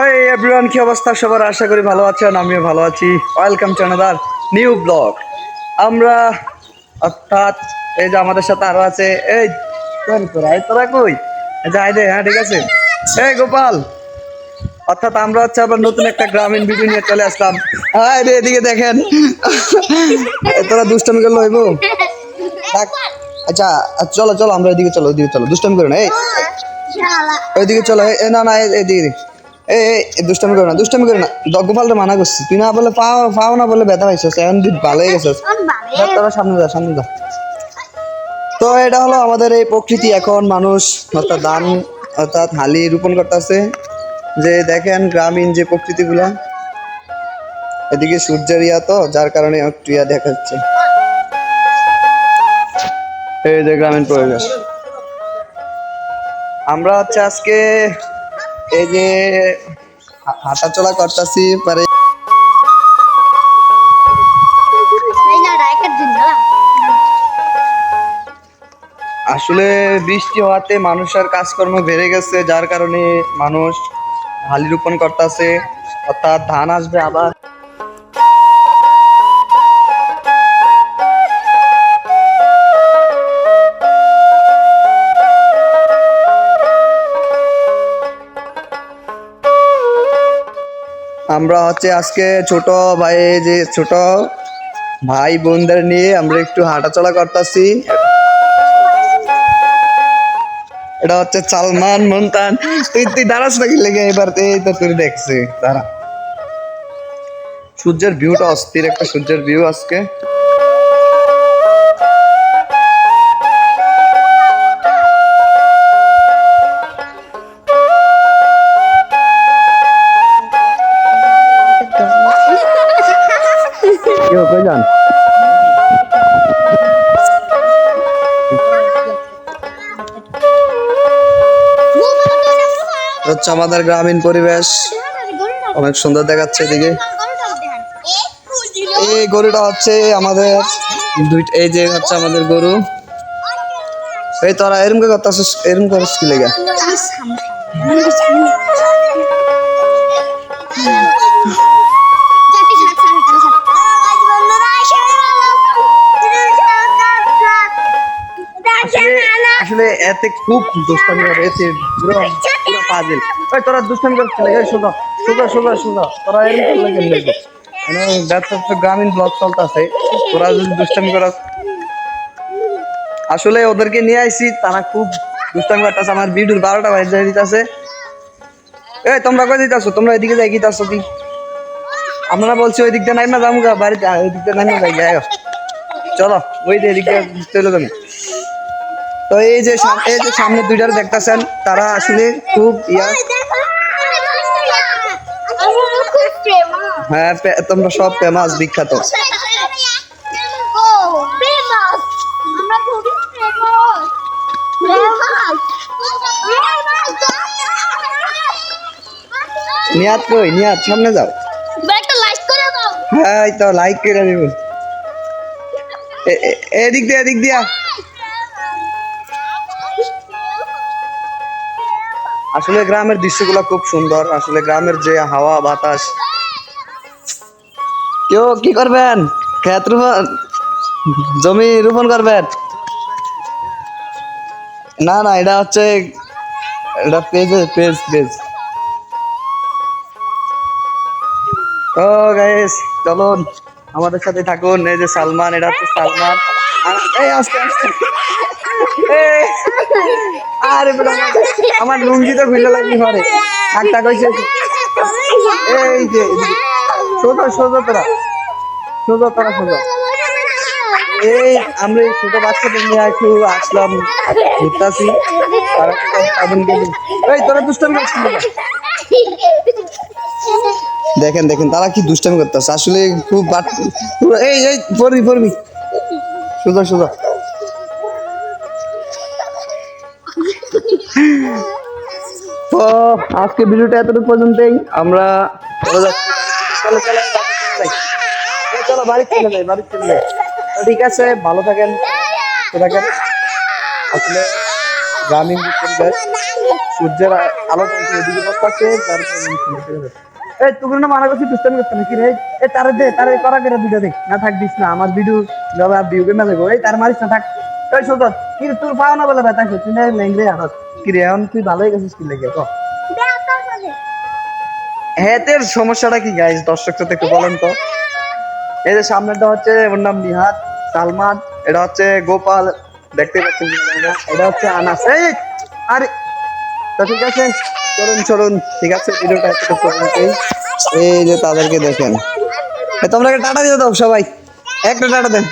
Hi everyone কি অবস্থা? সবার আশা করি ভালো আছেন আমিও ভালো আছি। Welcome to another new blog আমরা অর্থাৎ এই যে আমাদের সাথে আরও আছে এই তোর তোরা কই? এই যে আয় দে হ্যাঁ ঠিক আছে। এই গোপাল অর্থাৎ আমরা হচ্ছে আবার নতুন একটা গ্রামীণ ভিডিও নিয়ে চলে আসলাম। হাই রে এদিকে দেখেন। তোরা দুষ্টামি করল হইব? আচ্ছা আচ্ছা, চলো চলো আমরা এদিকে চলো এদিকে চলো দুষ্টামি করো না এই। ওইদিকে চলো এ না না এই- এই দুষ্টামি করো না দুষ্টামি করো না। গোপালটা মানা করছি। তুই না বলে পাও পাও না বলে ব্যথা পাইছিস এখন তুই ভালো হয়ে গেছিস তোরা সামনে যা সামনে যা। তো এটা হলো আমাদের এই প্রকৃতি। এখন মানুষ অর্থাৎ ধান অর্থাৎ হালি রোপণ করতেছে। যে দেখেন গ্রামীণ যে প্রকৃতিগুলা এদিকে সূর্যের ইয়া তো যার কারণে একটু ইয়া দেখাচ্ছে এই যে গ্রামীণ পরিবেশ। আমরা হচ্ছে আজকে এই যে হাঁটাচলা করতেছি, পারে আসলে বৃষ্টি হওয়াতে মানুষের কাজকর্ম বেড়ে গেছে, যার কারণে মানুষ হালি রোপণ করতেছে, অর্থাৎ ধান আসবে আবার। আমরা হচ্ছে আজকে ছোট ভাই, যে ছোট ভাই বোনদের নিয়ে আমরা একটু হাঁটাচলা করতেছি। এটা হচ্ছে সালমান মন্তান। তুই তুই দাঁড়াস নাকি লেগে? এবার এই তো তুই দেখছি। দাঁড়া। সূর্যের ভিউটা অস্থির একটা সূর্যের ভিউ আজকে। হচ্ছে আমাদের গ্রামীণ পরিবেশ। অনেক সুন্দর দেখাচ্ছে এদিকে। এই গরুটা হচ্ছে আমাদের এই যে হচ্ছে আমাদের গরু। এই তোরা এরম কে করতেছিস এরম করিস কি লেগে? আসলে এতে খুব দুষ্টামি করে এতে পুরো পুরো ওই তোরা সোজা সোজা সোজা সোজা তোরা কেন লেগে মানে গ্রামীণ চলতেছে, তোরা যদি আসলে ওদেরকে নিয়ে আইছি, তারা খুব দুষ্টামি করতেছে, আমার ভিডিওর বারোটা বাজে দিতেছে। এই, তোমরা কই দিতেছো? তোমরা এদিকে যাই, গিতাছো কি? আমরা বলছি ওই দিকটা নাই না যাব বাড়িতে ওই দিকটা নাই না, যাই যাই চলো, ওই যে এদিকে চলে যাবে। তো এই যে এই যে সামনে দুইটার দেখতেছেন তারা আসলে খুব ইয়া। হ্যাঁ তোমরা সব ফেমাস বিখ্যাত। নিয়াত কই? নিয়াত সামনে যাও। হ্যাঁ তো লাইক করে দিব। এদিক দিয়ে এদিক দিয়া। আসলে গ্রামের দৃশ্যগুলো খুব সুন্দর। আসলে গ্রামের যে হাওয়া, বাতাস। কেউ কি করবেন? ক্ষেত জমি রোপণ করবেন? না না, এটা হচ্ছে, এটা page page page. Oh guys চলুন। আমাদের সাথে থাকুন। এই যে সালমান, এটা হচ্ছে সালমান। এই আরে আমার লুঙ্গি তো খুলে ঘরে। একটা কইছে এই যে সোজা সোজা তোরা। সোজা তোরা, সোজা। এই, আমরা এই ছোট বাচ্চাদের নিয়ে একটু আসলাম এই, তোরা দুষ্টামি করছিস দেখেন দেখেন, তারা কি দুষ্টামি করতেছে? আসলে খুব এই এই, পড়বি পড়বি। সোজা সোজা তো, আজকে ভিডিওটা এতটুকু পর্যন্তই। আমরা ঠিক আছে, ভালো থাকেন থাকেন। আসলে গ্রামীণ পরিবেশ, সূর্যের আলো এদিকে এই না মানা করছিস দুষ্টামি করতে নাকি রে? এই, তারে দে, তারে করা করে দুটো দেখ না থাকবিস না, আমার ভিডিও যাবে ভিউ কে মেলে এই তার মারিস না থাক। এই শোধ তোর পাও না বলে ব্যথা না কি তুই ভালোই গেছিস কি লেগে? তো হেতের সমস্যাটা কি গাইস দর্শক সাথে একটু বলেন তো। এই যে সামনেটা হচ্ছে, ওর নাম নিহাত, সালমান। এটা হচ্ছে গোপাল। দেখতে পাচ্ছেন। এটা হচ্ছে আনাস। এই, আরে, তো ঠিক আছে, চলুন চলুন। ঠিক আছে, ভিডিওটা একটু এই যে তাদেরকে দেখেন। তোমরা টাটা দিয়ে দাও সবাই। একটা টাটা দেন।